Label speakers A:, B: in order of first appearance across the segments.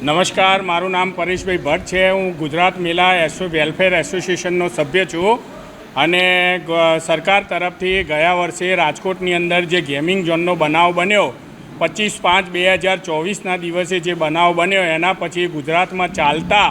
A: નમસ્કાર, મારું નામ પરેશભાઈ ભટ્ટ છે. હું ગુજરાત મેલા એસો, વેલફેર એસોસિએશનનો સભ્ય છું અને સરકાર તરફથી ગયા વર્ષે રાજકોટની અંદર જે ગેમિંગ ઝોનનો બનાવ બન્યો, પચીસ પાંચ બે હજાર ચોવીસના દિવસે જે બનાવ બન્યો, એના પછી ગુજરાતમાં ચાલતા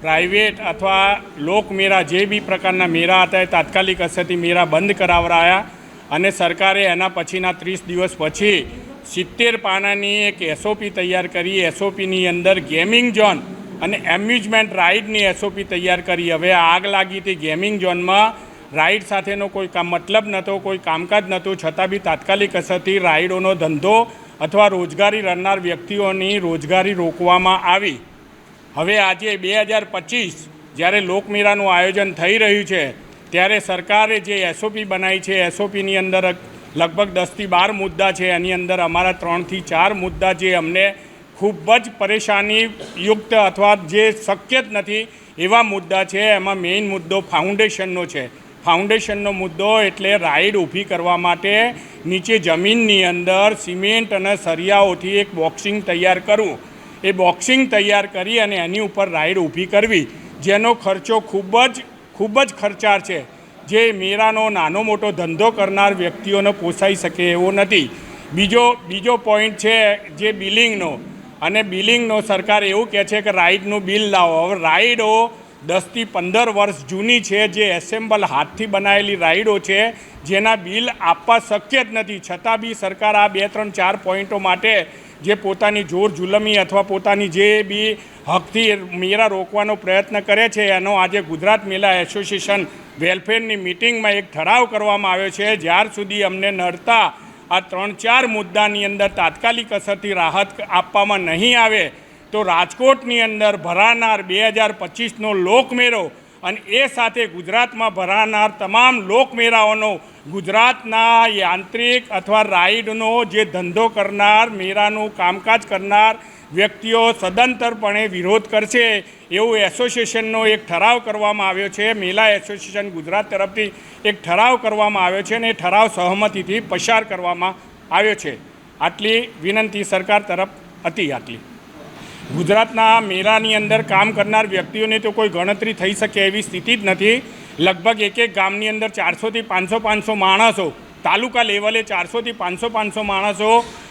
A: પ્રાઇવેટ અથવા લોકમેરા જે બી પ્રકારના મેળા હતા, એ તાત્કાલિક અસરથી મેળા બંધ કરાવરાયા અને સરકારે એના પછીના ત્રીસ દિવસ પછી સિત્તેર પાનાની એક એસઓપી તૈયાર કરી એસઓપીની અંદર ગેમિંગ ઝોન અને એમ્યુઝમેન્ટ રાઇડની એસઓપી તૈયાર કરી. હવે આગ લાગી હતી ગેમિંગ ઝોનમાં રાઇડ સાથેનો કોઈ કામ મતલબ નહોતો, કોઈ કામકાજ નહોતું. છતાં બી તાત્કાલિક અસરથી રાઇડોનો ધંધો અથવા રોજગારી રણનાર વ્યક્તિઓની રોજગારી રોકવામાં આવી. હવે આજે બે હજાર પચીસ, જ્યારે લોકમેળાનું આયોજન થઈ રહ્યું છે, ત્યારે સરકારે જે એસઓપી બનાવી છે એસઓપીની અંદર લગભગ દસથી બાર મુદ્દા છે. એની અંદર અમારા ત્રણથી ચાર મુદ્દા જે અમને ખૂબ જ પરેશાનીયુક્ત અથવા જે શક્ય જ નથી એવા મુદ્દા છે. એમાં મેઇન મુદ્દો ફાઉન્ડેશનનો છે. ફાઉન્ડેશનનો મુદ્દો એટલે રાઈડ ઊભી કરવા માટે નીચે જમીનની અંદર સિમેન્ટ અને સરિયાઓથી એક બોક્સિંગ તૈયાર કરવું. એ બોક્સિંગ તૈયાર કરી અને એની ઉપર રાઈડ ઊભી કરવી. જેનો ખર્ચો ખૂબ જ ખૂબ જ ખર્ચાળ છે. જે મેળાનો નાનો મોટો ધંધો કરનાર વ્યક્તિઓને પોસાઈ શકે એવો નથી. બીજો બીજો પોઈન્ટ છે જે બિલિંગનો. અને બિલિંગનો સરકાર એવું કહે છે કે રાઇડનું બિલ લાવો. હવે રાઇડો દસથી પંદર વર્ષ જૂની છે, જે એસેમ્બલ હાથથી બનાવેલી રાઈડો છે, જેના બિલ આપવા શક્ય જ નથી. છતાં બી સરકાર આ બે, ત્રણ, ચાર પોઈન્ટો માટે જે પોતાની જોર જુલમી અથવા પોતાની જે બી હકથી મેળા રોકવાનો પ્રયત્ન કરે છે, એનો આજે ગુજરાત મેળા એસોસિએશન વેલફેરની મિટિંગમાં એક ઠરાવ કરવામાં આવ્યો છે. જ્યાર સુધી અમને નડતા આ ત્રણ ચાર મુદ્દાની અંદર તાત્કાલિક અસરથી રાહત આપવામાં નહીં આવે, તો રાજકોટની અંદર ભરાનાર બે હજાર પચીસનો લોકમેળો અને એ સાથે ગુજરાતમાં ભરાનાર તમામ લોકમેળાઓનો, ગુજરાતના યાંત્રિક અથવા રાઈડનો જે ધંધો કરનાર, મેળાનું કામકાજ કરનાર વ્યક્તિઓ સદંતરપણે વિરોધ કરશે એવું એસોસિએશનનો એક ઠરાવ કરવામાં આવ્યો છે. મેલા એસોસિએશન ગુજરાત તરફથી એક ઠરાવ કરવામાં આવ્યો છે અને એ ઠરાવ સહમતિથી પસાર કરવામાં આવ્યો છે. આટલી વિનંતી સરકાર તરફ હતી આટલી. ગુજરાતના મેળાની અંદર કામ કરનાર વ્યક્તિઓને તો કોઈ ગણતરી થઈ શકે એવી સ્થિતિ જ નથી. લગભગ એક એક ગામની અંદર ચારસોથી પાંચસો પાંચસો માણસો, તાલુકા લેવલે ચારસોથી પાંચસો પાંચસો માણસો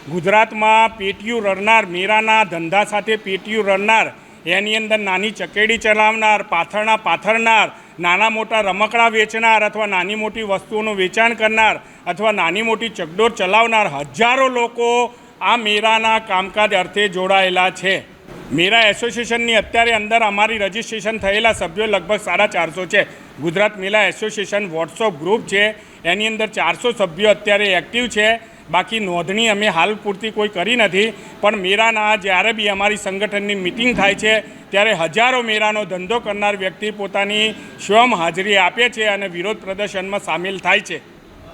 A: ગુજરાતમાં પેટીયું રડનાર, મેળાના ધંધા સાથે પેટીયું રડનાર, એની અંદર નાની ચકેડી ચલાવનાર, પાથરણા પાથરનાર, નાના મોટા રમકડા વેચનાર અથવા નાની મોટી વસ્તુઓનું વેચાણ કરનાર અથવા નાની મોટી ચકડોર ચલાવનાર હજારો લોકો આ મેળાના કામકાજ અર્થે જોડાયેલા છે. મેરા એસોસિએશનની અત્યારે અંદર અમારી રજિસ્ટ્રેશન થયેલા સભ્યો લગભગ સાડા ચારસો છે. Gujarat Mira association WhatsApp group છે. એની અંદર ચારસો સભ્યો અત્યારે એક્ટિવ છે. બાકી નોંધણી અમે હાલ પૂરતી કોઈ કરી નથી. પણ મેરાના જ્યારે બી અમારી સંગઠનની મિટિંગ થાય છે, ત્યારે હજારો મેરાનો ધંધો કરનાર વ્યક્તિ પોતાની સ્વયં હાજરી આપે છે અને વિરોધ પ્રદર્શનમાં સામેલ થાય છે.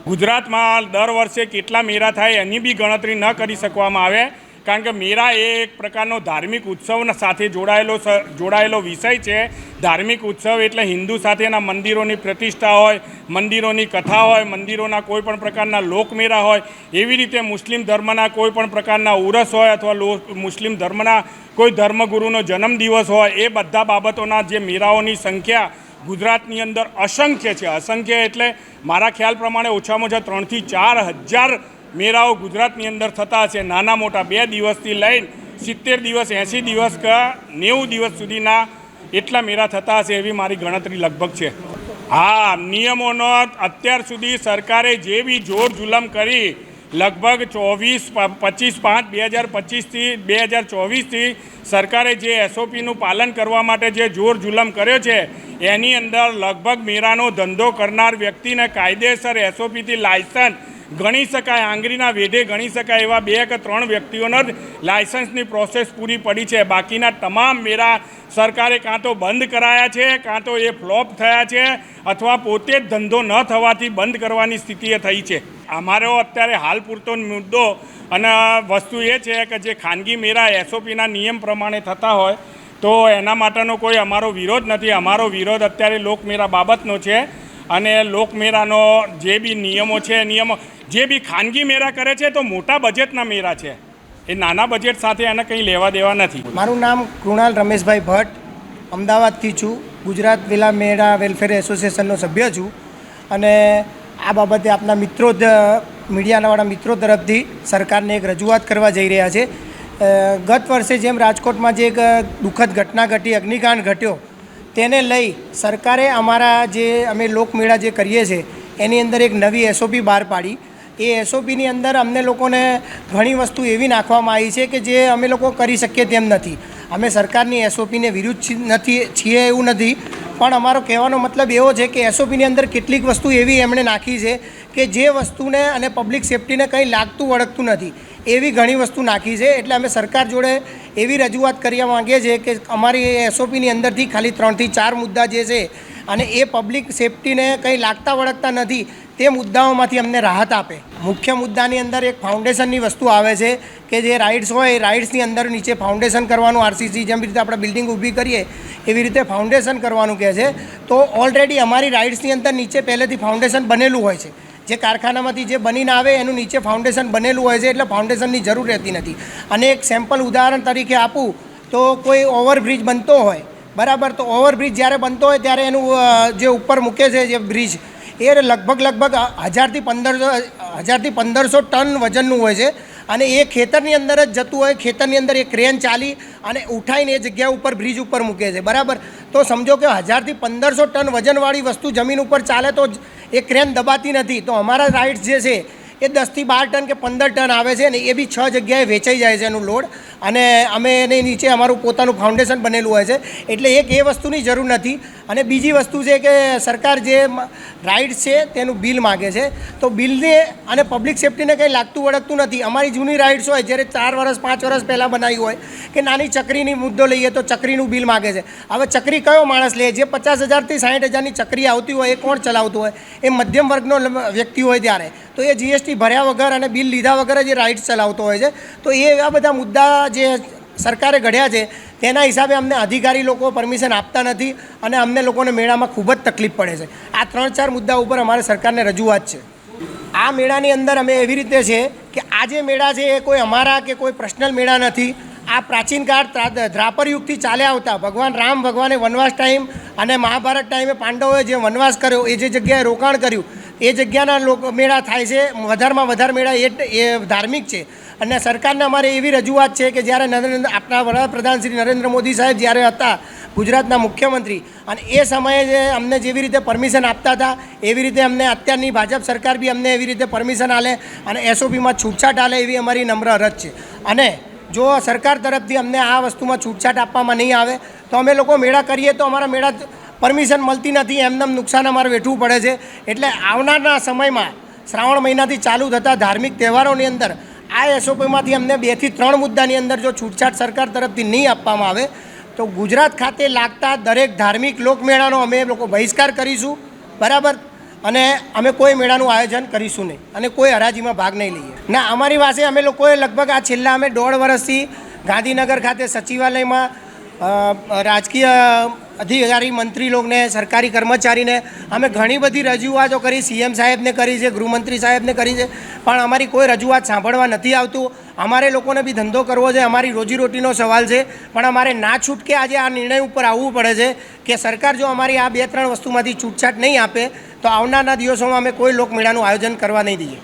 A: ગુજરાતમાં દર વર્ષે કેટલા મેળા થાય એની બી ગણતરી ન કરી શકવામાં આવે. કારણ કે મેળા એ એક પ્રકારનો ધાર્મિક ઉત્સવ સાથે જોડાયેલો જોડાયેલો વિષય છે. ધાર્મિક ઉત્સવ એટલે હિન્દુ સાથેના મંદિરોની પ્રતિષ્ઠા હોય, મંદિરોની કથા હોય, મંદિરોના કોઈ પણ પ્રકારના લોકમેળા હોય, એવી રીતે મુસ્લિમ ધર્મના કોઈ પણ પ્રકારના ઉરસ હોય અથવા મુસ્લિમ ધર્મના કોઈ ધર્મગુરુનો જન્મદિવસ હોય, એ બધા બાબતોના જે મેળાઓની સંખ્યા ગુજરાતની અંદર અસંખ્ય છે. અસંખ્ય એટલે મારા ખ્યાલ પ્રમાણે ઓછામાં ઓછા ત્રણથી ચાર હજાર મેળાઓ ગુજરાતની અંદર થતા હશે. નાના મોટા બે દિવસથી લઈને સિત્તેર દિવસ, એંસી દિવસ કે નેવું દિવસ સુધીના એટલા મેળા થતા હશે એવી મારી ગણતરી લગભગ છે. હા, નિયમોનો અત્યાર સુધી સરકારે જે બી જોર જુલમ કરી, લગભગ ચોવીસ પચીસ પાંચ, બે હજાર પચીસથી બે હજાર ચોવીસથી સરકારે જે એસઓપીનું પાલન કરવા માટે જે જોર જુલમ કર્યો છે, એની અંદર લગભગ મેળાનો ધંધો કરનાર વ્યક્તિને કાયદેસર એસઓપીથી લાયસન્સ ગણી શકાય, આંગળીના વેઢે ગણી શકાય એવા બે કે ત્રણ વ્યક્તિઓનો જ લાયસન્સની પ્રોસેસ પૂરી પડી છે. બાકીના તમામ મેળા સરકારે કાં તો બંધ કરાયા છે, કાં તો એ ફ્લોપ થયા છે, અથવા પોતે જ ધંધો ન થવાથી બંધ કરવાની સ્થિતિએ થઈ છે. અમારો અત્યારે હાલ પૂરતો મુદ્દો અને વસ્તુ એ છે કે જે ખાનગી મેળા એસઓપીના નિયમ પ્રમાણે થતા હોય, તો એના માટેનો કોઈ અમારો વિરોધ નથી. અમારો વિરોધ અત્યારે લોકમેરા બાબતનો છે અને લોકમેળાનો જે બી નિયમો છે, નિયમો જે બી ખાનગી મેળા કરે છે, તો મોટા બજેટના મેળા છે. એ નાના બજેટ સાથે એને કંઈ લેવા દેવા નથી.
B: મારું નામ કૃણાલ રમેશભાઈ ભટ્ટ. અમદાવાદથી છું. ગુજરાત વિલા મેળા વેલફેર એસોસિએશનનો સભ્ય છું. અને આ બાબતે આપના મિત્રો મીડિયાનાવાળા મિત્રો તરફથી સરકારને એક રજૂઆત કરવા જઈ રહ્યા છે. ગત વર્ષે જેમ રાજકોટમાં જે એક દુઃખદ ઘટના ઘટી, અગ્નિકાંડ ઘટ્યો, તેને લઈ સરકારે અમારા જે અમે લોકમેળા જે કરીએ છીએ એની અંદર એક નવી એસઓપી બહાર પાડી. એ એસઓપીની અંદર અમને લોકોને ઘણી વસ્તુ એવી નાખવામાં આવી છે કે જે અમે લોકો કરી શકીએ તેમ નથી. અમે સરકારની એસઓપીને વિરુદ્ધ નથી, છીએ એવું નથી. પણ અમારો કહેવાનો મતલબ એવો છે કે એસઓપીની અંદર કેટલીક વસ્તુ એવી એમણે નાખી છે કે જે વસ્તુને અને પબ્લિક સેફટીને કંઈ લાગતું વળગતું નથી. એવી ઘણી વસ્તુ નાખી છે. એટલે અમે સરકાર જોડે એવી રજૂઆત કરવા માંગીએ છીએ કે અમારી એસઓપીની અંદરથી ખાલી ત્રણથી ચાર મુદ્દા જે છે અને એ પબ્લિક સેફટીને કંઈ લાગતા વળગતા નથી. તે મુદ્દાઓમાંથી અમને રાહત આપે. મુખ્ય મુદ્દાની અંદર એક ફાઉન્ડેશનની વસ્તુ આવે છે કે જે રાઇડ્સ હોય એ રાઇડ્સની અંદર નીચે ફાઉન્ડેશન કરવાનું આરસીસી જેમ રીતે આપણે બિલ્ડિંગ ઊભી કરીએ એવી રીતે ફાઉન્ડેશન કરવાનું કહે છે. તો ઓલરેડી અમારી રાઇડ્સની અંદર નીચે પહેલેથી ફાઉન્ડેશન બનેલું હોય છે. જે કારખાનામાંથી જે બનીને આવે એનું નીચે ફાઉન્ડેશન બનેલું હોય છે એટલે ફાઉન્ડેશનની જરૂર રહેતી નથી. અને એક સેમ્પલ ઉદાહરણ તરીકે આપું, તો કોઈ ઓવરબ્રિજ બનતો હોય, બરાબર? તો ઓવરબ્રિજ જ્યારે બનતો હોય ત્યારે એનું જે ઉપર મૂકે છે જે બ્રિજ એ લગભગ લગભગ હજારથી પંદરસો હજારથી પંદરસો ટન વજનનું હોય છે. અને એ ખેતરની અંદર જ જતું હોય, ખેતરની અંદર એ ક્રેન ચાલી અને ઉઠાઈને એ જગ્યા ઉપર બ્રિજ ઉપર મૂકે છે. બરાબર? તો સમજો કે હજારથી પંદરસો ટન વજનવાળી વસ્તુ જમીન ઉપર ચાલે તો એ ક્રેન દબાતી નથી. તો અમારા રાઇડ્સ જે છે એ દસથી બાર ટન કે પંદર ટન આવે છે ને એ બી છ જગ્યાએ વેચાઈ જાય છે એનું લોડ. અને અમે એની નીચે અમારું પોતાનું ફાઉન્ડેશન બનેલું હોય છે. એટલે એક એ વસ્તુની જરૂર નથી. અને બીજી વસ્તુ છે કે સરકાર જે રાઇડ્સ છે તેનું બિલ માગે છે. તો બિલને અને પબ્લિક સેફ્ટીને કંઈ લાગતું વળગતું નથી. અમારી જૂની રાઇડ્સ હોય, જ્યારે ચાર વર્ષ પાંચ વર્ષ પહેલાં બનાવી હોય, કે નાની ચકરીની મુદ્દો લઈએ તો ચકરીનું બિલ માગે છે. હવે ચકરી કયો માણસ લે? જે પચાસ હજારથી સાઠ હજારની ચકરી આવતી હોય, એ કોણ ચલાવતું હોય? એ મધ્યમ વર્ગનો વ્યક્તિ હોય ત્યારે. તો એ જીએસટી ભર્યા વગર અને બિલ લીધા વગર જ એ રાઇડ્સ ચલાવતો હોય છે. તો એ આ બધા મુદ્દા જે સરકારે ઘડ્યા છે, તેના હિસાબે અમને અધિકારી લોકો પરમિશન આપતા નથી અને અમને લોકોને મેળામાં ખૂબ જ તકલીફ પડે છે. આ ત્રણ ચાર મુદ્દા ઉપર અમારે સરકારને રજૂઆત છે. આ મેળાની અંદર અમે એવી રીતે છે કે આ જે મેળા છે એ કોઈ અમારા કે કોઈ પર્સનલ મેળા નથી. આ પ્રાચીન કાળ દ્રાપર યુગથી ચાલ્યા આવતા. ભગવાન રામ, ભગવાને વનવાસ ટાઈમ અને મહાભારત ટાઈમે પાંડવોએ જે વનવાસ કર્યો, એ જે જગ્યાએ રોકાણ કર્યું એ જગ્યાના લોકો મેળા થાય છે, વધારમાં વધારે મેળા એ ધાર્મિક છે. અને સરકારને અમારે એવી રજૂઆત છે કે જ્યારે નરેન્દ્ર આપણા વડાપ્રધાન શ્રી નરેન્દ્ર મોદી સાહેબ જ્યારે હતા ગુજરાતના મુખ્યમંત્રી, અને એ સમયે જે અમને જેવી રીતે પરમિશન આપતા હતા, એવી રીતે અમને અત્યારની ભાજપ સરકાર બી અમને એવી રીતે પરમિશન આલે, અને એસઓપીમાં છૂટછાટ આલે એવી અમારી નમ્ર અરજ છે. અને જો સરકાર તરફથી અમને આ વસ્તુમાં છૂટછાટ આપવામાં નહીં આવે, તો અમે લોકો મેળા કરીએ તો અમારા મેળા પરમિશન મળતી નથી એમને નુકસાન અમારે વેઠવું પડે છે. એટલે આવનારના સમયમાં, શ્રાવણ મહિનાથી ચાલુ થતા ધાર્મિક તહેવારોની અંદર, આ એસઓપીમાંથી અમને બેથી ત્રણ મુદ્દાની અંદર જો છૂટછાટ સરકાર તરફથી નહીં આપવામાં આવે, તો ગુજરાત ખાતે લાગતા દરેક ધાર્મિક લોકમેળાનો અમે લોકો બહિષ્કાર કરીશું, બરાબર? અને અમે કોઈ મેળાનું આયોજન કરીશું નહીં, અને કોઈ હરાજીમાં ભાગ નહીં લઈએ. ના, અમારી પાસે અમે લોકોએ લગભગ આ છેલ્લા અમે દોઢ વર્ષથી ગાંધીનગર ખાતે સચિવાલયમાં રાજકીય અધિકારી, મંત્રી લોકોને, સરકારી કર્મચારીને અમે ઘણી બધી રજૂઆતો કરી, સીએમ સાહેબને કરી છે, ગૃહમંત્રી સાહેબને કરી છે, પણ અમારી કોઈ રજૂઆત સાંભળવા નથી આવતું. અમારે લોકોને બી ધંધો કરવો છે, અમારી રોજીરોટીનો સવાલ છે, પણ અમારે ના છૂટકે આજે આ નિર્ણય ઉપર આવવું પડે છે કે સરકાર જો અમારી આ બે ત્રણ વસ્તુમાંથી છૂટછાટ નહીં આપે, તો આવનારના દિવસોમાં અમે કોઈ લોકમેળાનું આયોજન કરવા નહીં દઈએ.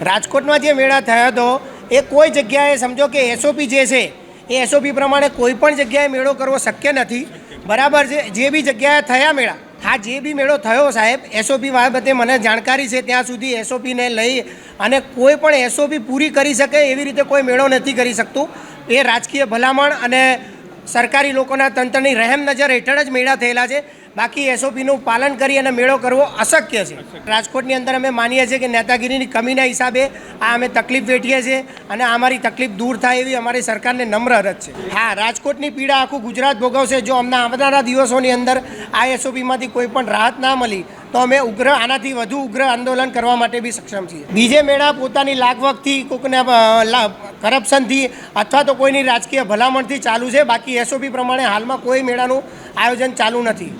B: રાજકોટમાં જે મેળા થયો હતો, એ કોઈ જગ્યાએ સમજો કે એસઓપી જે છે, એ એસઓપી પ્રમાણે કોઈ પણ જગ્યાએ મેળો કરવો શક્ય નથી. બરાબર છે. જે બી જગ્યાએ થયા મેળા, હા, જે બી મેળો થયો સાહેબ એસઓપી બાબતે મને જાણકારી છે ત્યાં સુધી એસઓપીને લઈ અને કોઈ પણ એસઓપી પૂરી કરી શકે એવી રીતે કોઈ મેળો નથી કરી શકતું. એ રાજકીય ભલામણ અને સરકારી લોકોના તંત્રની રહેમ નજર હેઠળ જ મેળા થયેલા છે. બાકી એસઓપીનું પાલન કરી અને મેળો કરવો અશક્ય છે. રાજકોટની અંદર અમે માનીએ છીએ કે નેતાગીરીની કમીના હિસાબે આ અમે તકલીફ વેઠીએ છીએ અને અમારી તકલીફ દૂર થાય એવી અમારી સરકારને નમ્ર અરજ છે. હા, રાજકોટની પીડા આખું ગુજરાત ભોગવશે. જો અમને આવનારા દિવસોની અંદર આ એસઓપીમાંથી કોઈ પણ રાહત ના મળી, તો અમે ઉગ્ર, આનાથી વધુ ઉગ્ર આંદોલન કરવા માટે બી સક્ષમ છીએ. બીજે મેળા પોતાની લાગવગથી લા- કરપ્શનથી અથવા તો કોઈની રાજકીય ભલામણથી ચાલુ છે. બાકી એસઓપી પ્રમાણે હાલમાં કોઈ મેળાનું આયોજન ચાલુ નથી.